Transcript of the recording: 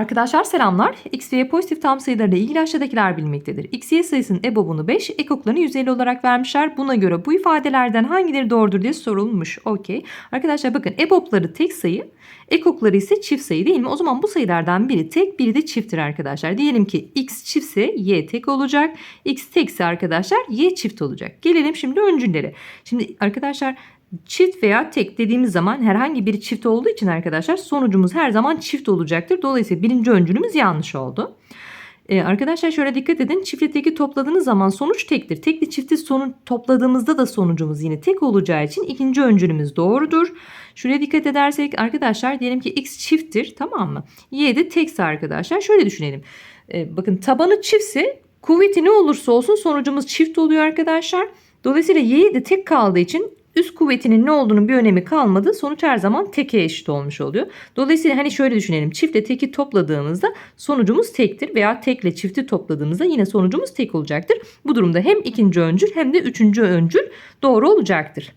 Arkadaşlar selamlar. X ve pozitif tam sayılarla ilgili aşağıdakiler bilinmektedir. X, Y sayısının EBOB'unu 5, ekoklarını 150 olarak vermişler. Buna göre bu ifadelerden hangileri doğrudur diye sorulmuş. Okey. Arkadaşlar bakın EBOB'ları tek sayı, ekokları ise çift sayı değil mi? O zaman bu sayılardan biri tek, biri de çifttir arkadaşlar. Diyelim ki X çiftse Y tek olacak. X tekse arkadaşlar Y çift olacak. Gelelim şimdi öncüllere. Şimdi arkadaşlar Çift veya tek dediğimiz zaman herhangi bir çift olduğu için arkadaşlar sonucumuz her zaman çift olacaktır. Dolayısıyla birinci öncülümüz yanlış oldu. Ee, arkadaşlar şöyle dikkat edin. Çiftle teki topladığınız zaman sonuç tektir. Tekli çifti sonuç topladığımızda da sonucumuz yine tek olacağı için ikinci öncülümüz doğrudur. Şuraya dikkat edersek arkadaşlar diyelim ki x çifttir tamam mı? Y de tekse arkadaşlar şöyle düşünelim. Ee, bakın tabanı çiftse kuvveti ne olursa olsun sonucumuz çift oluyor arkadaşlar. Dolayısıyla y de tek kaldığı için üst kuvvetinin ne olduğunun bir önemi kalmadı. Sonuç her zaman teke eşit olmuş oluyor. Dolayısıyla hani şöyle düşünelim. Çiftle teki topladığımızda sonucumuz tektir veya tekle çifti topladığımızda yine sonucumuz tek olacaktır. Bu durumda hem ikinci öncül hem de üçüncü öncül doğru olacaktır.